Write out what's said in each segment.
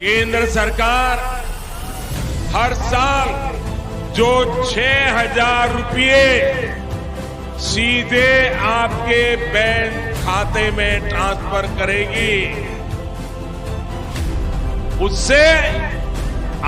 केंद्र सरकार हर साल जो छह हजार रुपये सीधे आपके बैंक खाते में ट्रांसफर करेगी उससे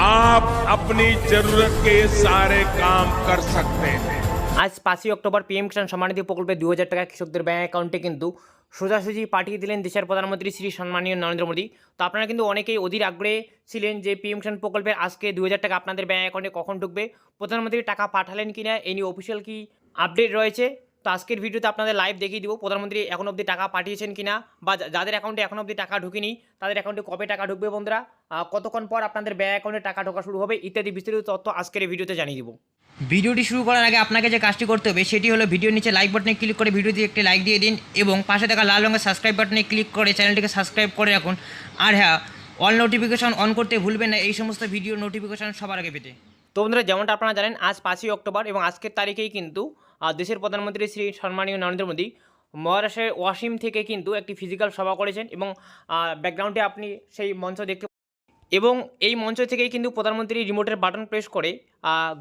आप अपनी जरूरत के सारे काम कर सकते हैं আজ পাঁচই অক্টোবর পিএম কিষাণ সম্মানিধি প্রকল্পে দু হাজার টাকা কৃষকদের ব্যাংক অ্যাকাউন্টে কিন্তু সোজাসুজি পাঠিয়ে দিলেন দেশের প্রধানমন্ত্রী শ্রী সম্মানীয় নরেন্দ্র মোদী। তো আপনারা কিন্তু অনেকেই অধীর আগ্রহে ছিলেন যে পিএম কিষাণ প্রকল্পের আজকে দু হাজার টাকা আপনাদের ব্যাঙ্ক অ্যাকাউন্টে কখন ঢুকবে, প্রধানমন্ত্রী টাকা পাঠালেন কিনা এই নিয়ে অফিসিয়াল কি আপডেট রয়েছে? তো আজকের ভিডিওতে আপনাদের লাইভ দেখিয়ে দিব, প্রধানমন্ত্রী এখন অবধি টাকা পাঠিয়েছেন কিনা বা যাদের অ্যাকাউন্টে এখন অবধি টাকা ঢুকেনি, তাদের অ্যাকাউন্টে কবে টাকা ঢুকবে বন্ধুরা? কতক্ষণ পর আপনাদের ব্যাঙ্ক অ্যাকাউন্টে টাকা ঢোকা শুরু হবে, ইত্যাদি বিস্তারিত তথ্য আজকের এই ভিডিওতে জানিয়ে দিব। ভিডিওটি শুরু করার আগে আপনাকে যে কাজটি করতে হবে সেটি হলো ভিডিওর নিচে লাইক বাটনে ক্লিক করে ভিডিওতে একটি লাইক দিয়ে দিন এবং পাশে থাকা লাল রঙের সাবস্ক্রাইব বাটনে ক্লিক করে চ্যানেলটিকে সাবস্ক্রাইব করে রাখুন। আর হ্যাঁ অল নোটিফিকেশন অন করতে ভুলবেন না, এই সমস্ত ভিডিওর নোটিফিকেশন সবার আগে পেতে। তো বন্ধুরা, যেমনটা আপনারা জানেন, আজ পাঁচই অক্টোবর এবং আজকের তারিখেই কিন্তু দেশের প্রধানমন্ত্রী শ্রী সম্মানীয় নরেন্দ্র মোদী মহারাষ্ট্রের ওয়াসিম থেকে কিন্তু একটি ফিজিক্যাল সভা করেছেন এবং ব্যাকগ্রাউন্ডে আপনি সেই মঞ্চ দেখতে এবং এই মঞ্চ থেকেই কিন্তু প্রধানমন্ত্রী রিমোটের বাটন প্রেস করে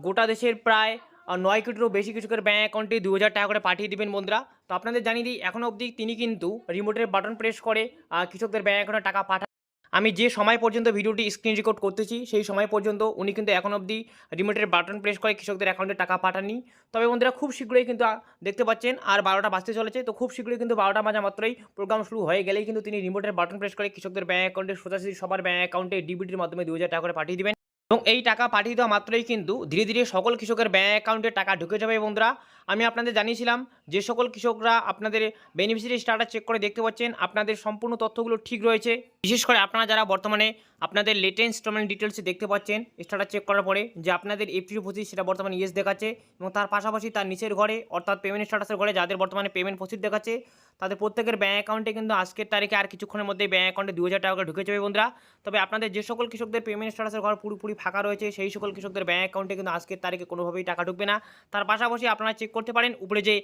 গোটা দেশের প্রায় নয় কোটিরও বেশি কৃষকের ব্যাঙ্ক অ্যাকাউন্টে দু হাজার টাকা করে পাঠিয়ে দেবেন বন্ধুরা। তো আপনাদের জানিয়ে দিই এখনও অবধি তিনি কিন্তু রিমোটের বাটন প্রেস করে কৃষকদের ব্যাঙ্ক অ্যাকাউন্টে টাকা পাঠান আমি যে সময় পর্যন্ত ভিডিওটি স্ক্রিন রেকর্ড করতেছি, সেই সময় পর্যন্ত উনি কিন্তু এখন অবধি রিমোটের বাটন প্রেস করে কৃষকদের অ্যাকাউন্টে টাকা পাঠাননি। তবে বন্ধুরা, খুব শীঘ্রই কিন্তু দেখতে পাচ্ছেন, আর বারোটা বাজতে চলেছে, তো খুব শীঘ্রই কিন্তু বারোটা বাজা মাত্রই প্রোগ্রাম শুরু হয়ে গেলেই কিন্তু তিনি রিমোটের বাটন প্রেস করে কৃষকদের ব্যাঙ্ক অ্যাকাউন্টে সোজাসুজি সবার ব্যাঙ্ক অ্যাকাউন্টে ডিবিটির মাধ্যমে দু হাজার টাকা করে পাঠিয়ে দেবেন। এবং এই টাকা পাঠিয়ে দেওয়া মাত্রই কিন্তু ধীরে ধীরে সকল কৃষকের ব্যাঙ্ক অ্যাকাউন্টে টাকা ঢুকে যাবে বন্ধুরা। আমি আপনাদের জানিয়েছিলাম, যে সকল কৃষকরা আপনাদের বেনিফিশিয়ারি স্টাটাস চেক করে দেখতে পাচ্ছেন, আপনাদের সম্পূর্ণ তথ্যগুলো ঠিক রয়েছে। বিশেষ করে আপনারা যারা বর্তমানে আপনাদের লেটেস্ট ইনস্টলমেন্ট ডিটেলসে দেখতে পাচ্ছেন স্টাটাস চেক করার পরে যে আপনাদের এপ্রিল পঁচিশ সেটা বর্তমানে ইয়েস দেখাচ্ছে এবং তার পাশাপাশি তার নিচের ঘরে, অর্থাৎ পেমেন্ট স্ট্যাটাসের ঘরে যাদের বর্তমানে পেমেন্ট প্রসিড দেখাচ্ছে, তাদের প্রত্যেকের ব্যাঙ্ক অ্যাকাউন্টে কিন্তু আজকের তারিখে আর কিছুক্ষণের মধ্যে ব্যাঙ্ক অ্যাকাউন্টে দু হাজার টাকা ঢুকে যাবে বন্ধুরা। তবে আপনাদের যে সকল কৃষকদের পেমেন্ট স্ট্যাটাসের ঘর পুরোপুরি ফাঁকা রয়েছে, সেই সকল কৃষকদের ব্যাঙ্ক অ্যাকাউন্টে কিন্তু আজকের তারিখে কোনোভাবেই টাকা ঢুকবে না। তার পাশাপাশি আপনারা চেক করতে পারেন। উপরে যে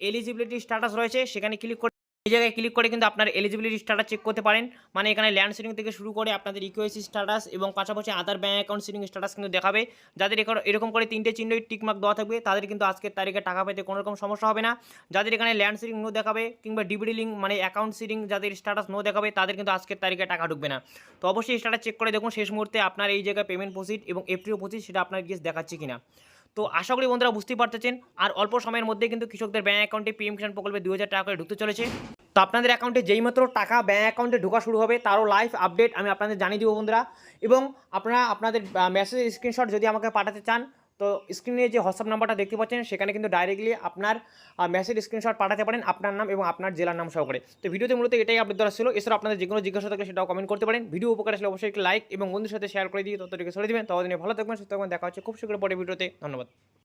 এলিজিবিলিটি স্ট্যাটাস রয়েছে, সেখানে ক্লিক করে এই জায়গায় ক্লিক করে কিন্তু আপনার এলিজিবিলিটি স্ট্যাটাস চেক করতে পারেন। মানে এখানে ল্যান্ড সিটিং থেকে শুরু করে আপনাদের ইকুয়েসি স্ট্যাটাস এবং পাশাপাশি other bank account seeding status কিন্তু দেখাবে। যাদের এরকম করে তিনটে চিহ্নই টিকমার্ক দেওয়া থাকবে, তাদের কিন্তু আজকের তারিখে টাকা পেতে কোনো রকম সমস্যা হবে না। যাদের এখানে ল্যান্ড সিটিং নো দেখাবে কিংবা ডিবিডি লিঙ্ক মানে অ্যাকাউন্ট সিটিং যাদের স্ট্যাটাস নো দেখাবে, তাদের কিন্তু আজকের তারিখে টাকা ঢুকবে না। তো অবশ্যই স্ট্যাটাস চেক করে দেখুন। শেষ মুহূর্তে আপনার এই জায়গায় পেমেন্ট প্রসিড এবং এপ্রিল পঁচিশ সেটা আপনার গিয়ে দেখাচ্ছে কিনা। তো আশা করি বন্ধুরা বুঝতেই পারতেছেন। আর অল্প সময়ের মধ্যে কিন্তু কৃষকদের ব্যাঙ্ক অ্যাকাউন্টে পিএম কিষাণ প্রকল্পে দু হাজার টাকা করে ঢুকতে চলেছে। তো আপনাদের অ্যাকাউন্টে যেই মাত্র টাকা ব্যাঙ্ক অ্যাকাউন্টে ঢোকা শুরু হবে, তারও লাইভ আপডেট আমি আপনাদের জানিয়ে দিব বন্ধুরা। এবং আপনারা আপনাদের মেসেজের স্ক্রিনশট যদি আমাকে পাঠাতে চান তো স্ক্রিনে যে হোয়াটসঅ্যাপ নাম্বারটা দেখতে পাচ্ছেন, সেখানে কিন্তু ডাইরেক্টলি আপনার মেসেজ স্ক্রিনশট পাঠাতে পারেন আপনার নাম এবং আপনার জেলার নাম সহকারে। তো ভিডিওতে মূলত এটাই আপডেট ছিল। এছাড়া আপনাদের যে কোনো জিজ্ঞাসা থাকলে সেটাও কমেন্ট করতে পারেন। ভিডিও উপকার আসলে অবশ্যই একটি লাইক এবং বন্ধুর সাথে শেয়ার করে দিয়ে ততটুকু সরে দেবেন। ততদিনে ভালো থাকবেন, সুস্থ থাকবেন। দেখা হচ্ছে খুব শীঘ্র পরে ভিডিওতে। ধন্যবাদ।